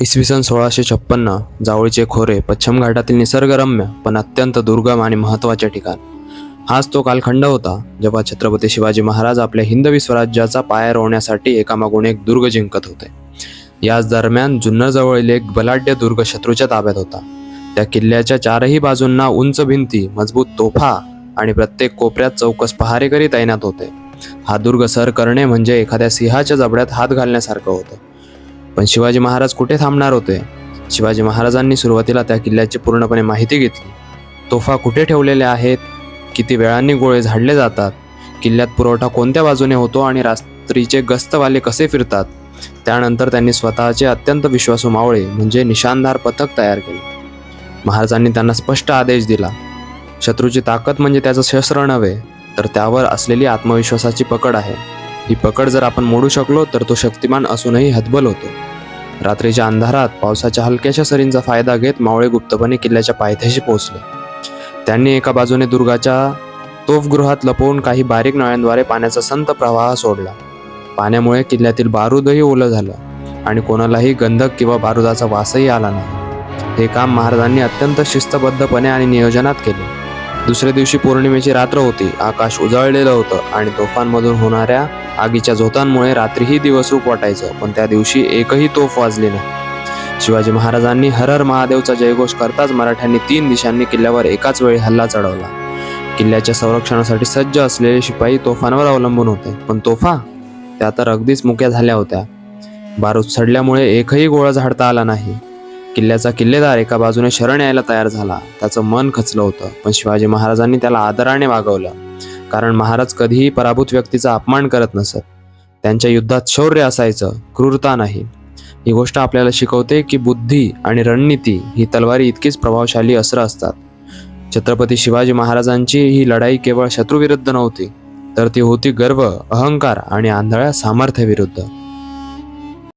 इसवी सन सोळाशे छप्पन्न जावळीचे खोरे पश्चिम घाटातील निसर्गरम्य पण अत्यंत दुर्गम आणि महत्त्वाचे ठिकाण. हाच तो कालखंड होता जेव्हा छत्रपती शिवाजी महाराज आपल्या हिंदवी स्वराज्याचा पाया रोवण्यासाठी एकामागून एक दुर्ग जिंकत होते. याच दरम्यान जुन्नरजवळील एक बलाढ्य दुर्ग शत्रूच्या ताब्यात होता. त्या किल्ल्याच्या चारही बाजूंना उंच भिंती मजबूत तोफा आणि प्रत्येक कोपऱ्यात चौकस पहारेकरी तैनात होते. हा दुर्ग सर करणे म्हणजे एखाद्या सिंहाच्या जबड्यात हात घालण्यासारखं होतं. पण शिवाजी महाराज कुठे थांबणार होते? शिवाजी महाराजांनी सुरुवातीला त्या किल्ल्याची पूर्णपणे माहिती घेतली. तोफा कुठे ठेवलेल्या आहेत? किती वेळांनी गोळे झाडले जातात? किल्ल्यात पुरवठा कोणत्या बाजूने होतो आणि रात्रीचे गस्तवाले कसे फिरतात? त्यानंतर त्यांनी स्वतःचे अत्यंत विश्वासू मावळे म्हणजे निशानदार पथक तयार केले. महाराजांनी त्यांना स्पष्ट आदेश दिला. शत्रूची ताकद म्हणजे त्याचं शस्त्र नव्हे तर त्यावर असलेली आत्मविश्वासाची पकड आहे. ही पकड जर आपण मोडू शकलो तर तो शक्तिमान असूनही हतबल होतो. रात्रीच्या अंधारात पावसाच्या हलक्याशा सरींचा फायदा घेत मावळे गुप्तपणे किल्ल्याच्या पायथ्याशी पोहोचले. त्यांनी एका बाजूने दुर्गाच्या तोफगृहात लपवून काही बारीक नळ्यांद्वारे पाण्याचा संत प्रवाह सोडला. पाण्यामुळे किल्ल्यातील बारूदही ओलं झालं आणि कोणालाही गंधक किंवा बारुदाचा वासही आला नाही. हे काम महाराजांनी अत्यंत शिस्तबद्धपणे आणि नियोजनात केले. दुसऱ्या दिवशी पौर्णिमेची रात्र होती. आकाश उजळलेलं होतं आणि तोफांमधून होणाऱ्या आगीच्या झोतांमुळे रात्रीही दिवस रूप वाटायचं पण त्या दिवशी एकही तोफ वाजली नाही. शिवाजी महाराजांनी हर हर महादेवचा जयघोष करताच मराठ्यांनी तीन दिशांनी किल्ल्यावर एकाच वेळी हल्ला चढवला. किल्ल्याच्या संरक्षणासाठी सज्ज असलेले शिपाई तोफांवर अवलंबून होते पण तोफा त्या तर अगदीच मुक्या झाल्या होत्या. बारूद सडल्यामुळे एकही गोळा झाडता आला नाही. किल्ल्याचा किल्लेदार एका बाजूने शरण यायला तयार झाला. त्याचं मन खचलं होतं. पण शिवाजी महाराजांनी त्याला आदराने वागवलं. कारण महाराज कधीही पराभूत व्यक्तीचा अपमान करत नसत. त्यांच्या युद्धात शौर्य असायचं क्रूरता नाही. ही गोष्ट आपल्याला शिकवते की बुद्धी आणि रणनीती ही तलवारी इतकीच प्रभावशाली अस्त्र असतात. छत्रपती शिवाजी महाराजांची ही लढाई केवळ शत्रूविरुद्ध नव्हती तर ती होती गर्व अहंकार आणि आंधळ्या सामर्थ्याविरुद्ध.